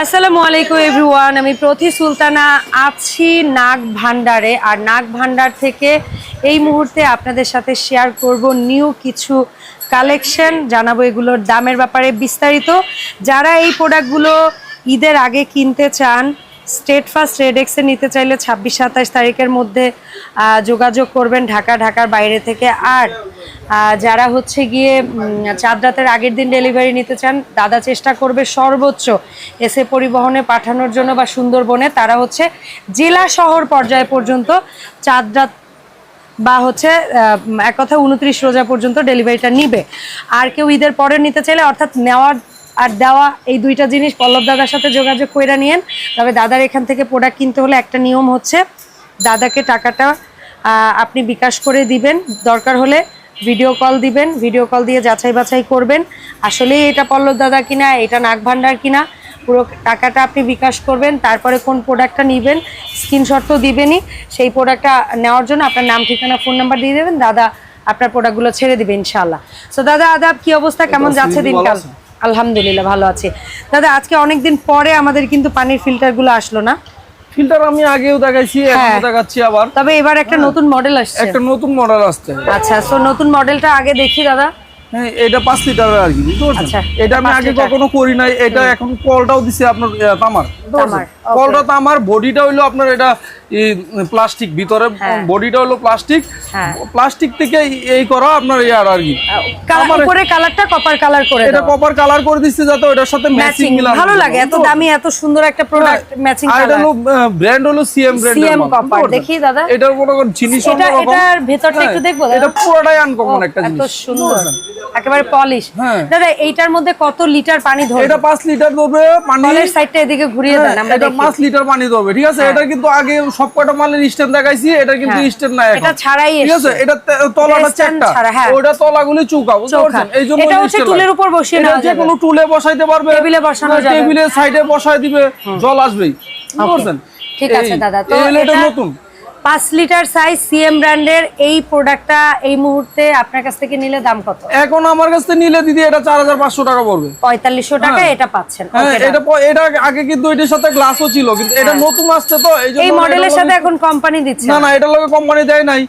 আসসালামু আলাইকুম, এভরিওয়ান। আমি প্রতি সুলতানা আছি নাগ ভান্ডারে। আর নাগ ভান্ডার থেকে এই মুহূর্তে আপনাদের সাথে শেয়ার করব নিউ কিছু কালেকশন জানাব এগুলোর দামের ব্যাপারে বিস্তারিত। যারা এই প্রোডাক্টগুলো ঈদের আগে কিনতে চান স্টেট ফার্স্ট রেডেক্সে নিতে চাইলে ছাব্বিশ সাতাশ তারিখের মধ্যে যোগাযোগ করবেন ঢাকা, ঢাকার বাইরে থেকে। আর যারা হচ্ছে গিয়ে চাঁদ রাতের আগের দিন ডেলিভারি নিতে চান, দাদা চেষ্টা করবে সর্বোচ্চ এসে পরিবহনে পাঠানোর জন্য বা সুন্দরবনে। তারা হচ্ছে জেলা শহর পর্যায় পর্যন্ত চাঁদ রাত বা হচ্ছে এক কথা উনত্রিশ রোজা পর্যন্ত ডেলিভারিটা নিবে। আর কেউ ঈদের পরে নিতে চাইলে অর্থাৎ নেওয়ার আর দেওয়া এই দুইটা জিনিস পল্লব দাদার সাথে যোগাযোগ করে নিয়েন। তবে দাদার এখান থেকে প্রোডাক্ট কিনতে হলে একটা নিয়ম হচ্ছে দাদাকে টাকাটা আপনি বিকাশ করে দিবেন। দরকার হলে ভিডিও কল দিবেন ভিডিও কল দিয়ে যাচাই বাছাই করবেন। আসলেই এটা পল্লব দাদা কিনা এটা নাক ভান্ডার কিনা পুরো টাকাটা আপনি বিকাশ করবেন তারপরে কোন প্রোডাক্টটা নেবেন স্ক্রিনশট তো দিবেনই। সেই প্রোডাক্টটা নেওয়ার জন্য আপনার নাম ঠিকানা ফোন নাম্বার দিয়ে দেবেন দাদা আপনার প্রোডাক্টগুলো ছেড়ে দিবে ইনশাল্লাহ সো দাদা আদাব কি অবস্থা? কেমন যাচ্ছে দিনকাল? আলহামদুলিল্লাহ ভালো আছে। দাদা আজকে অনেকদিন পরে আমাদের কিন্তু পানির ফিল্টারগুলো আসলো না? ফিল্টার আমি আগেও দেখাইছি হ্যাঁ। এখনও দেখাচ্ছি আবার। তবে এবার একটা নতুন মডেল আসছে। একটা নতুন মডেল আসছে। আচ্ছা সো নতুন মডেলটা আগে দেখি দাদা। হ্যাঁ এটা পাঁচ লিটারের আর কি বুঝতে পারছেন? আচ্ছা, এটা আমি আগে লিটার। কখনো করি নাই এটা এখন কলটাও দিছে আপনার তামার. কলটা তামার বডিটা হইল আপনার এটা প্লাস্টিক ভিতরে হ্যাঁ। বডিটা হলো প্লাস্টিক। হ্যাঁ। প্লাস্টিক থেকে এই করা আপনার ইয়ার আর কি। উপরে কালারটা কপার কালার করে এটা কপার কালার করে দিচ্ছে যাতে ওটার সাথে ম্যাচিং মিলানো ভালো লাগে এত দামি এত সুন্দর একটা প্রোডাক্ট ম্যাচিং আর এটা হলো ব্র্যান্ড হলো সিএম ব্র্যান্ড CM copper, দেখি দাদা। এটার কোনো জিনিস এটা এটার ভেতরটা একটু হ্যাঁ, দেখব এটা পুরোটাই আনকমন একটা এত জিনিস সুন্দর? একেবারে পলিশ। হ্যাঁ। দাদা এইটার মধ্যে কত লিটার পানি ধরবে? এটা পাঁচ লিটার ধরবে পানি কলের সাইডটা এদিকে ঘুরিয়ে দেন আমরা হ্যাঁ, এটা দেখি। পাঁচ লিটার পানি ধরবে ঠিক আছে? এটা কিন্তু আগে সব কটা মালের স্ট্যান্ড দেখাইছি এটা কিন্তু হ্যাঁ। স্ট্যান্ড এখন এটা ছাড়াই ঠিক আছে? এটা তলাটা চারটা। হ্যাঁ। ওটা তলাগুলি চৌকা বুঝতে। পারছেন? এই জন্য এটা হচ্ছে টুলের উপর বসিয়ে এটা যে কোনো টুলে বসাইতে পারবে। টেবিলে বসানো হ্যাঁ, যাবে। টেবিলের সাইডে বসাই দিবে জল আসবেই। বুঝতে পারছেন ঠিক আছে দাদা। তো এটা নতুন। পাঁচ লিটার সাইজ সিএম ব্র্যান্ডের এই প্রোডাক্টটা এই মুহূর্তে আপনার কাছ থেকে নিলে দাম কত? এখন আমার কাছে নিলে দিদি এটা চার হাজার পাঁচশো টাকা পড়বে। পঁয়তাল্লিশশো টাকা হ্যাঁ। এটা পাচ্ছেন। হ্যাঁ এটা এটা আগে কিন্তু এটার সাথে গ্লাসও ছিল কিন্তু এটা নতুন আসছে তো এই মডেলের সাথে এখন কোম্পানি দিচ্ছে। না না এটা লগে কোম্পানি দেয় নাই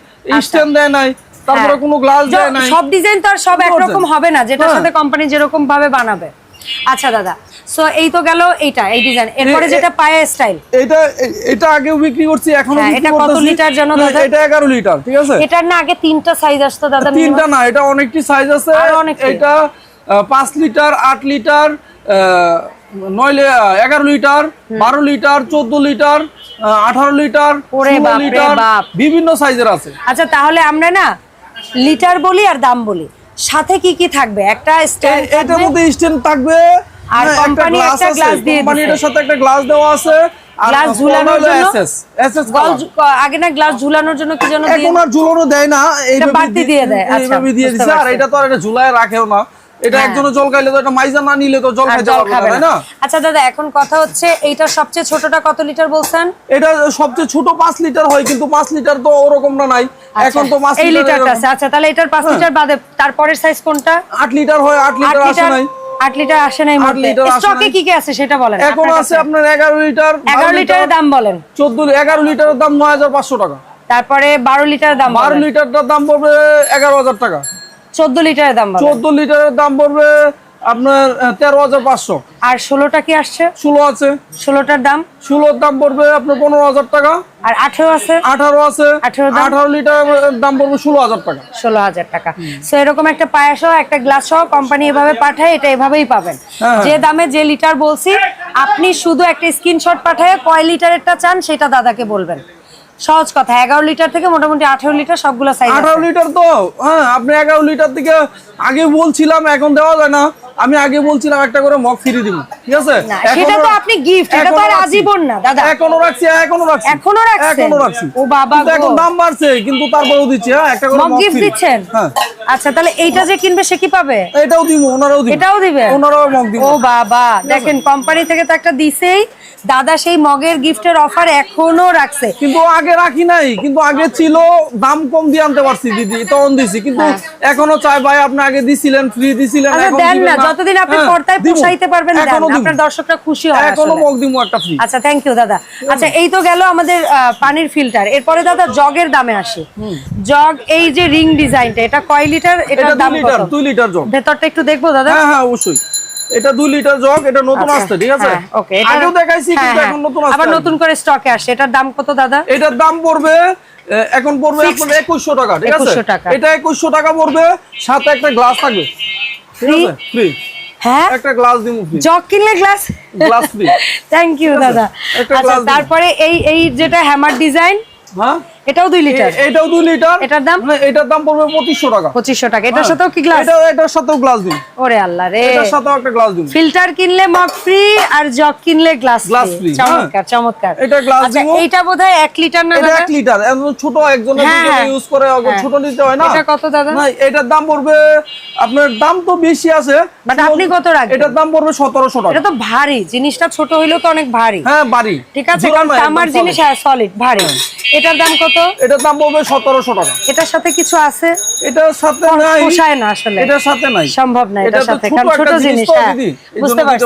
স্ট্যান্ড দেয় নাই তারপরে হ্যাঁ। কোনো গ্লাস দেয় নাই। সব ডিজাইন তো আর সব একরকম হবে না যেটার হ্যাঁ। সাথে কোম্পানি যেরকম ভাবে বানাবে। আচ্ছা দাদা। সো এই তো গেল এইটা এই ডিজাইন এরপরে যেটা পায়ে স্টাইল এটা এটা আগেও বিক্রি করছি এখনও হ্যাঁ, এটা কত লিটার জানো দাদা? এটা এগারো লিটার ঠিক আছে? এটার না আগে তিনটা সাইজ আসতো দাদা তিনটা না এটা অনেকটি সাইজ আছে। এটা আহ, পাঁচ লিটার আট লিটার আহ, নয় এগারো লিটার বারো লিটার চোদ্দ লিটার আঠারো লিটার লিটার বিভিন্ন সাইজের আছে। আচ্ছা তাহলে আমরা না লিটার বলি আর দাম বলি। সাথে কি কি থাকবে? একটা স্ট্যান্ড এটার মধ্যে স্ট্যান্ড থাকবে আর কোম্পানি একটা গ্লাস দিয়ে দিছে। সাথে একটা গ্লাস দেওয়া আছে। আর গ্লাস ঝুলানোর জন্য? SS, SS গল color। ঝু- আগে না গ্লাস ঝুলানোর জন্য কি যেন দিয়ে এখন আর ঝুলানো দেয় না। এইভাবে বাড়তি দিয়ে দেয়, আচ্ছা, দিয়ে বুঝতে দিছে। আর এটা তো আর এটা ঝুলায় রাখেও না। এটা হ্যাঁ। একজনে জল খাইলে তো এটা মাইজা না নিলে তো জল খাইতে পারবে না আচ্ছা দাদা এখন কথা হচ্ছে এইটা সবচেয়ে ছোটটা কত লিটার বলছেন? এটা সবচেয়ে ছোট পাঁচ লিটার হয় কিন্তু পাঁচ লিটার তো ওরকম না নাই এখন তো পাঁচ আচ্ছা, এই লিটার লিটারটা আছে। আচ্ছা তাহলে এটার পাঁচ লিটার বাদে তারপরের সাইজ কোনটা? আট লিটার হয় আট আট লিটার আসে লিটার নাই। আট লিটার আসে নাই লিটার আসে স্টকে কি কি আছে সেটা বলেন? এখন আছে আপনার এগারো লিটার এগারো লিটারের দাম বলেন। চোদ্দ এগারো লিটারের দাম নয় হাজার পাঁচশো টাকা। তারপরে বারো লিটারের দাম বারো বলেন। লিটারটার দাম পড়বে এগারো হাজার টাকা। চোদ্দ লিটারের দাম চোদ্দ লিটারের দাম পড়বে আপনার তেরো হাজার পাঁচশো। আর ষোলোটা কি আসছে? ষোলো আছে। ষোলোটার দাম? ষোলোর দাম পড়বে আপনার পনেরো হাজার টাকা। আর আঠেরো আছে? আঠারো আছে। আঠারো লিটার দাম পড়বে ষোলো হাজার টাকা। ষোলো হাজার টাকা। সো এরকম একটা পায়া সহ একটা গ্লাস সহ কোম্পানি এভাবে পাঠায় এটা এভাবেই পাবেন। হ্যাঁ। যে দামে যে লিটার বলছি আপনি শুধু একটা স্ক্রিনশট পাঠায় কয় লিটারেরটা চান সেটা দাদাকে বলবেন। সহজ কথা এগারো লিটার থেকে মোটামুটি আঠেরো লিটার সবগুলো সাইজ আঠারো লিটার তো হ্যাঁ আপনি এগারো লিটার থেকে আগে বলছিলাম এখন দেওয়া যায় না। আমি আগে বলছিলাম একটা করে মগ ফিরে দিব ঠিক আছে? সেটা তো আপনি gift, এটা তো আর আজীবন না, দাদা। এখনও রাখছি এখনও রাখছি। এখনও রাখছেন? এখনও রাখছি। ও বাবা কিন্তু এখন দাম বাড়ছে কিন্তু তারপরেও দিচ্ছি হ্যাঁ একটা করে মগ গিফট দিচ্ছেন? হ্যাঁ। আচ্ছা তাহলে এইটা যে কিনবে সে কি পাবে? এটাও দিব ওনারাও দিব। এটাও দিবে? ওনারাও মগ দিব। ও বাবা দেখেন কোম্পানি থেকে তো একটা দিছেই। দাদা সেই মগের গিফটের অফার এখনও রাখছে। কিন্তু আগে রাখি নাই কিন্তু আগে ছিল দাম কম দিয়ে আনতে পারছি দিদি তখন দিছি। কিন্তু হ্যাঁ। এখনও চাই ভাই আপনি আগে দিছিলেন ফ্রি দিছিলেন আচ্ছা এখন দেন না যতদিন আপনি হ্যাঁ, পর্দায় পোষাইতে পারবেন দেন আপনার দর্শকরা খুশি হয় এখনও। মগ দিমু একটা ফ্রি আচ্ছা থ্যাংক ইউ দাদা। আচ্ছা এই তো গেল আমাদের পানির ফিল্টার এরপরে দাদা জগের দামে আসি। জগ এই যে রিং ডিজাইনটা এটা কয় লিটার এটা দাম লিটার কত? দুই লিটার জগ। ভেতরটা একটু দেখব দাদা? হ্যাঁ হ্যাঁ অবশ্যই। এটা দুই লিটার জগ এটা নতুন আচ্ছা, আসছে ঠিক আছে? হ্যাঁ, okay, এটা- আগেও দেখাইছি হ্যাঁ, কিন্তু হ্যাঁ। এখন নতুন আসছে। আবার নতুন করে স্টকে আসছে। এটার দাম কত দাদা? এটার দাম পড়বে এখন পড়বে? আপনার একুশশো টাকা ঠিক আছে? এটা একুশশো টাকা পড়বে সাথে একটা গ্লাস থাকবে। ঠিক আছে? ফ্রি হ্যাঁ? একটা গ্লাস দিব ফ্রি জগ কিনলে glass glass free thank you দাদা। আচ্ছা তারপরে এই এই যেটা হ্যামার ডিজাইন হ্যাঁ? এটাও লিটার। এটাও লিটার। এটার দাম? এটার দাম পড়বে টাকা। টাকা। এটার হ্যাঁ। সাথেও কি গ্লাস এটা এটার সাথেও গ্লাস দিন। ওরে আল্লাহ রে। এটার সাথেও একটা গ্লাস দিন। ফিল্টার কিনলে মগ ফ্রি আর জগ কিনলে গ্লাস Glass ফ্রি চমৎকার চমৎকার। এটা glass দিব। এইটা বোধহয় এক লিটার না এটা দাদা? লিটার। একদম ছোট একজনের হ্যাঁ। ইউজ করে। ছোট নিতে হয় না? এটা কত দাদা? না এটার দাম পড়বে আপনার দাম তো বেশি আছে। আপনি কত রাখবেন? এটার দাম পড়বে সতেরোশো টাকা। এটা তো ভারী। জিনিসটা ছোট হইলেও তো অনেক ভারী। হ্যাঁ বাড়ি ঠিক আছে কারণ নয়, জিনিস সলিড ভারী। এটার দাম কত? এটার দাম পড়বে সতেরোশো টাকা। এটার সাথে কিছু আছে? এটার সাথে নাই। পোষায় না আসলে। এটার সাথে নাই। সম্ভব না এটার সাথে। কারণ ছোট জিনিস হ্যাঁ বুঝতে পারছি।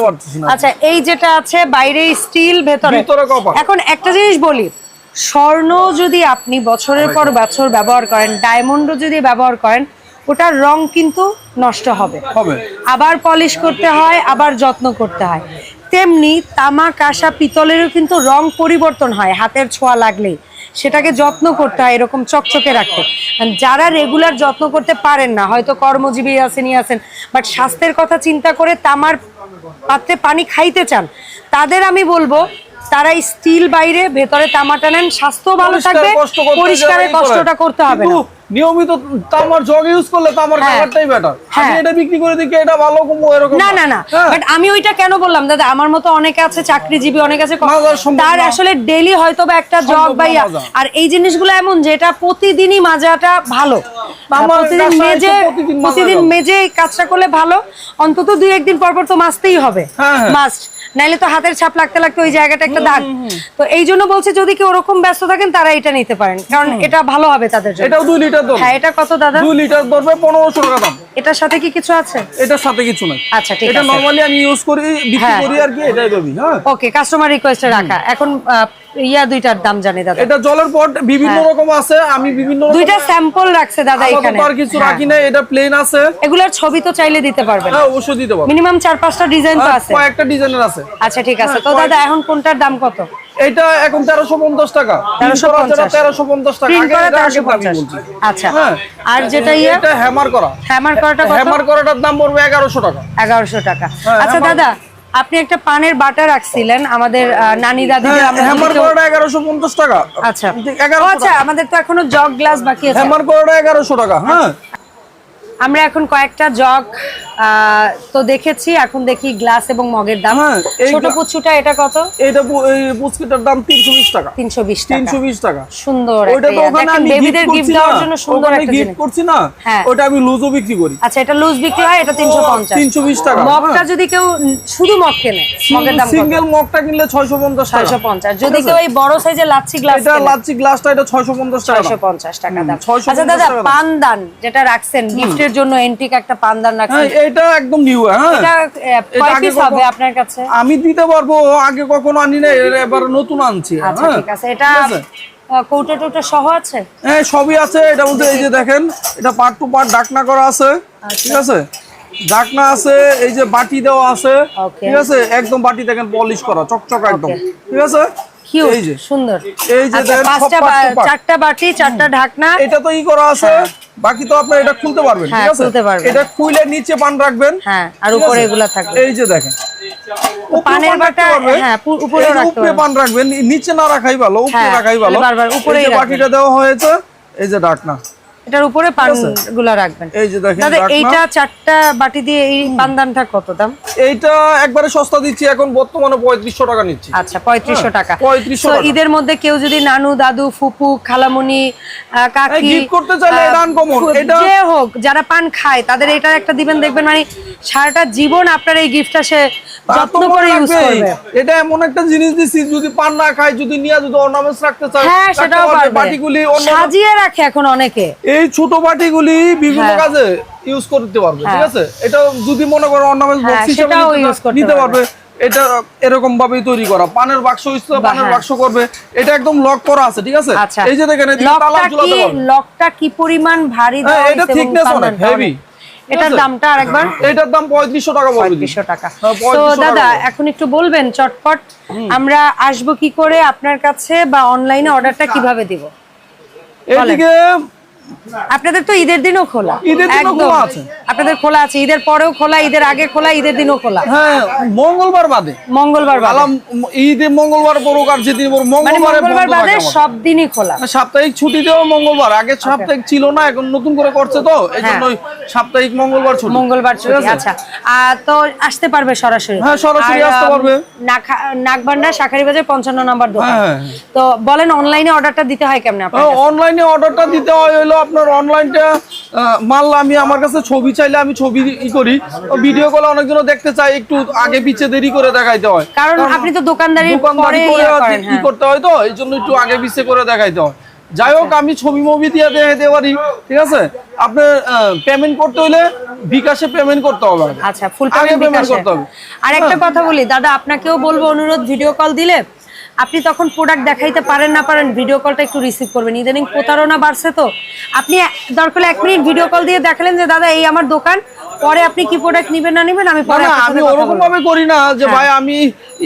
আচ্ছা এই যেটা আছে বাইরে স্টিল ভেতরে এখন একটা জিনিস বলি স্বর্ণ যদি আপনি বছরের পর বছর ব্যবহার করেন ডায়মন্ডও যদি ব্যবহার করেন ওটার রং কিন্তু নষ্ট হবে। হবে। আবার পলিশ করতে হয় আবার যত্ন করতে হয়। তেমনি তামা কাঁসা পিতলেরও কিন্তু রং পরিবর্তন হয় হাতের ছোঁয়া লাগলেই। সেটাকে যত্ন করতে হয় এরকম চকচকে রাখতে। যারা রেগুলার যত্ন করতে পারেন না হয়তো কর্মজীবী আছেনই আছেন বাট স্বাস্থ্যের কথা চিন্তা করে তামার পাত্রে পানি খাইতে চান তাদের আমি বলব তারা স্টিল বাইরে ভেতরে তামাটা নেন স্বাস্থ্য ভালো থাকবে পরিষ্কারের কষ্টটা করতে হবে না। নিয়মিত তামার জগ ইউজ করলে তামার হ্যাঁ। কালারটাই বেটার হ্যাঁ। আমি এটা বিক্রি করে দিকে এটা ভালো কমবো এরকম না না। না হ্যাঁ। বাট আমি ওইটা কেন বললাম? দাদা আমার মতো অনেকে আছে চাকরিজীবী অনেক আছে তার আসলে ডেইলি হয়তো বা একটা সম্ভব বা। আর এই জিনিসগুলো এমন যেটা প্রতিদিনই মাজাটা ভালো। প্রতিদিন মেজে প্রতিদিন মাজা কাজটা করলে ভালো। অন্তত দুই একদিন পর পর তো মাজতেই হবে। হ্যাঁ, হ্যাঁ। মাস্ট নাইলে তো হাতের ছাপ লাগতে লাগতে ওই জায়গাটা একটা দাগ। তো এই জন্য বলছে যদি কেউ ওরকম ব্যস্ত থাকেন তারা এটা নিতে পারেন। কারণ এটা ভালো হবে তাদের জন্য। এটাও দুই লিটার দাম। হ্যাঁ এটা কত দাদা? দুই লিটার ধরবে পনেরোশো টাকা দাম। এটার সাথে কি কিছু আছে? এটার সাথে কিছু নাই। আচ্ছা ঠিক এটা নরমালি আমি ইউজ করি বিক্রি হ্যাঁ। করি আর কি এটাই দেবি হ্যাঁ। ওকে কাস্টমার রিকোয়েস্টে রাখা। এখন ইয়া দুইটার দাম জানি দাদা। এটা জলের পট বিভিন্ন রকম আছে আমি বিভিন্ন হ্যাঁ। দুইটা স্যাম্পল রাখছে দাদা এখানে। আর কিছু হ্যাঁ। রাখি না এটা প্লেন আছে। এগুলার ছবি তো চাইলে দিতে পারবেন। হ্যাঁ অবশ্যই দিতে পারব। মিনিমাম চার পাঁচটা ডিজাইন তো হ্যাঁ, আছে। কয়েকটা ডিজাইনের আছে। আচ্ছা ঠিক আছে। তো হ্যাঁ, দাদা এখন কোনটার দাম কত? এটা এখন তেরোশো পঞ্চাশ টাকা। 1350 তেরোশো পঞ্চাশ টাকা। আচ্ছা। হ্যাঁ। আর যেটা ইয়ে? এটা হ্যামার করা। হ্যামার করাটা হ্যামার করাটার দাম পড়বে এগারোশো টাকা। এগারোশো টাকা। হ্যাঁ, আচ্ছা দাদা আপনি একটা পানের বাটা রাখছিলেন আমাদের নানি দাদিদের আমরা হ্যামার টাকা। আচ্ছা। আচ্ছা আমাদের তো এখনও জগ গ্লাস বাকি আছে। হ্যামার টাকা হ্যাঁ। আমরা এখন কয়েকটা জগ তো দেখেছি এখন দেখি গ্লাস এবং মগের দাম। হ্যাঁ, ছোট পুচুটা এটা কত? এইটা পু- পুচকিটার দাম তিনশো বিশ টাকা। তিনশো বিশ টাকা। তিনশো বিশ টাকা। সুন্দর ওইটা তো ওখানে আমি বেবিদের গিফট দেওয়ার জন্য সুন্দর একটা গিফট করছি না হ্যাঁ। ওটা আমি লুজও বিক্রি করি। আচ্ছা এটা লুজ বিক্রি হয়? এটা তিনশো পঞ্চাশ। তিনশো বিশ টাকা মগটা যদি কেউ শুধু মগ কেনে মগের দাম সিঙ্গেল মগটা কিনলে ছয়শো পঞ্চাশ টাকা। ছয়শো পঞ্চাশ। যদি কেউ এই বড় সাইজের লাচ্ছি গ্লাস এটা লাচ্ছি গ্লাসটা এটা ছয়শো পঞ্চাশ টাকা ছয়শো দাম। পঞ্চাশ টাকা দাম। আচ্ছা দাদা টাকা দাম। পানদান যেটা রাখছেন গিফটের জন্য এন্টিক একটা পানদান হ্যাঁ রাখছেন। এটা একদম নিউ হ্যাঁ। এটা পিস হবে আপনার কাছে? আমি দিতে পারব আগে কখনো আনি না এবার নতুন আনছি আচ্ছা হ্যাঁ ঠিক আছে। এটা ঠিক আছে? আহ, কৌটো টৌটো সহ আছে? হ্যাঁ সবই আছে এটা মধ্যে এই যে দেখেন এটা পার্ট টু পার্ট ডাকনা করা আছে আচ্ছা। ঠিক আছে? ডাকনা আছে এই যে বাটি দেওয়া আছে ঠিক আছে? একদম বাটি দেখেন পলিশ করা চকচক একদম ঠিক আছে? কিউট এই যে। সুন্দর। এই যে আচ্ছা। চারটা বাটি চারটা ঢাকনা। এটা তো ই করা আছে বাকি তো আপনার এটা খুলতে পারবেন হ্যাঁ, ঠিক আছে খুলতে পারবেন। এটা খুলে নিচে পান রাখবেন হ্যাঁ আর উপরে আছে? এগুলা থাকবে এই যে দেখেন উপরে পানের বাটা, হ্যাঁ, উপরে উপরে। পান রাখবেন নিচে না রাখাই ভালো উপরে হ্যাঁ, রাখাই ভালো যে রাখবেন। বাকিটা দেওয়া হয়েছে এই যে ডাকনা এটার উপরে পানগুলা রাখবেন। এই যে দেখেন দাদা এইটা চারটা বাটি দিয়ে এই পানদানটা কত দাম? এইটা একবারে সস্তা দিচ্ছি এখন বর্তমানে পঁয়ত্রিশশো টাকা নিচ্ছি। আচ্ছা পঁয়ত্রিশশো টাকা। 3500 তো টাকা। ঈদের মধ্যে কেউ যদি নানু দাদু ফুপু খালামুনি কাকি গিফট করতে চাইলে দান এটা uncommon, এটা- যে হোক যারা পান খায় তাদের এটা একটা দিবেন দেখবেন মানে সারাটা জীবন আপনার এই গিফটটা সে যত্ন করে ইউজ করবে এটা এমন একটা জিনিস দিছি যদি পান না খায় যদি নিয়ে যদি অর্নামেন্টস রাখতে চায় হ্যাঁ সেটাও পারবে। বাটিগুলি সাজিয়ে রাখে এখন অনেকে এই ছোট বাটিগুলি বিভিন্ন হ্যাঁ। কাজে ইউজ করতে পারবে ঠিক হ্যাঁ। আছে এটা যদি মনে করো অর্নামেন্টস হ্যাঁ, বক্স হিসেবে নিতে করতে পারবে। এটা এরকম ভাবেই তৈরি করা পানের বাক্স পানের। বাক্স করবে এটা একদম লক করা আছে ঠিক আছে আচ্ছা এই যে দেখেন লকটা কি পারবে লকটা কি পরিমাণ ভারী এটা thickness অনেক। অনেক। এটার দামটা আরেকবার? এটার দাম পঁয়ত্রিশশো টাকা পড়বে দিদি। পঁয়ত্রিশশো টাকা। হ্যাঁ, তো দাদা এখন একটু বলবেন চটপট আমরা আসব কি করে আপনার কাছে বা অনলাইনে অর্ডারটা কীভাবে দিব? এদিকে আপনাদের তো ঈদের দিনও খোলা। একদম। আছে। আপনাদের খোলা আছে। ঈদের পরেও খোলা ঈদের আগে খোলা ঈদের দিনও খোলা। হ্যাঁ মঙ্গলবার বাদে। মঙ্গলবার ঈদে মঙ্গলবার পড়ুক আর যেদিন মানে মঙ্গলবারে বাদে সব দিনই খোলা। সাপ্তাহিক ছুটি দেওয়া মঙ্গলবার আগে সাপ্তাহিক ছিল না এখন নতুন করে করছে তো এই জন্য সাপ্তাহিক মঙ্গলবার ছুটি। মঙ্গলবার ছুটি আচ্ছা। তো আসতে পারবে সরাসরি? হ্যাঁ, সরাসরি আসতে পারবে। নাখা- শাখারি বাজার পঞ্চান্ন নম্বর দোকান। হ্যাঁ, তো বলেন অনলাইনে অর্ডারটা দিতে হয় কেমনে আপনার অনলাইনে অর্ডারটা দিতে হয় হলো আপনার অনলাইনটা মাল আমি আমার কাছে ছবি চাইলে আমি ছবি ই করি। ভিডিও কলে অনেকজন দেখতে চাই একটু আগে পিছে দেরি করে দেখাইতে হয়। কারণ আপনি তো দোকানদারি দোকানদারি করে ই হ্যাঁ। করতে হয় তো এই জন্য একটু আগে পিছে করে দেখাইতে হয়। যাই হোক আমি ছবি মুভি দিয়ে দেখাইতে পারি ঠিক আছে? আপনার পেমেন্ট করতে হলে বিকাশে পেমেন্ট করতে হবে আচ্ছা ফুল পেমেন্ট পেমেন্ট করতে হবে। আর একটা কথা বলি দাদা আপনাকেও বলব অনুরোধ ভিডিও কল দিলে আপনি তখন প্রোডাক্ট দেখাইতে পারেন না পারেন ভিডিও কলটা একটু রিসিভ করবেন। ইদানিং প্রতারণা বাড়ছে তো। আপনি দরকার এক মিনিট ভিডিও কল দিয়ে দেখালেন যে দাদা এই আমার দোকান পরে আপনি কি প্রোডাক্ট নিবেন না নিবেন আমি পরে আমি ওরকম ভাবে করি না যে ভাই আমি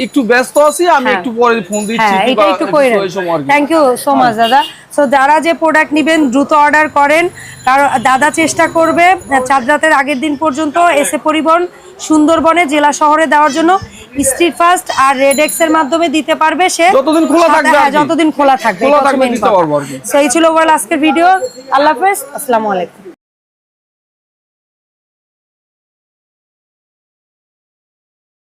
একটু ব্যস্ত আছি আমি হ্যাঁ। একটু পরে ফোন দিচ্ছি হ্যাঁ এটা একটু কইরেন। থ্যাংক ইউ সো মাচ দাদা। সো যারা যে প্রোডাক্ট নেবেন দ্রুত অর্ডার করেন। কারণ দাদা চেষ্টা করবে চাঁদ রাতের আগের দিন পর্যন্ত এসে পরিবহন সুন্দরবনে জেলা শহরে দেওয়ার জন্য। স্ট্রিট ফার্স্ট আর রেডেক্স এর মাধ্যমে দিতে পারবে সে যতদিন খোলা থাকবে হ্যাঁ। যতদিন খোলা থাকবে খোলা থাকবে দিতে পারব। So, এই ছিল ওভারঅল আজকের ভিডিও আল্লাহ হাফেজ আসসালামু আলাইকুম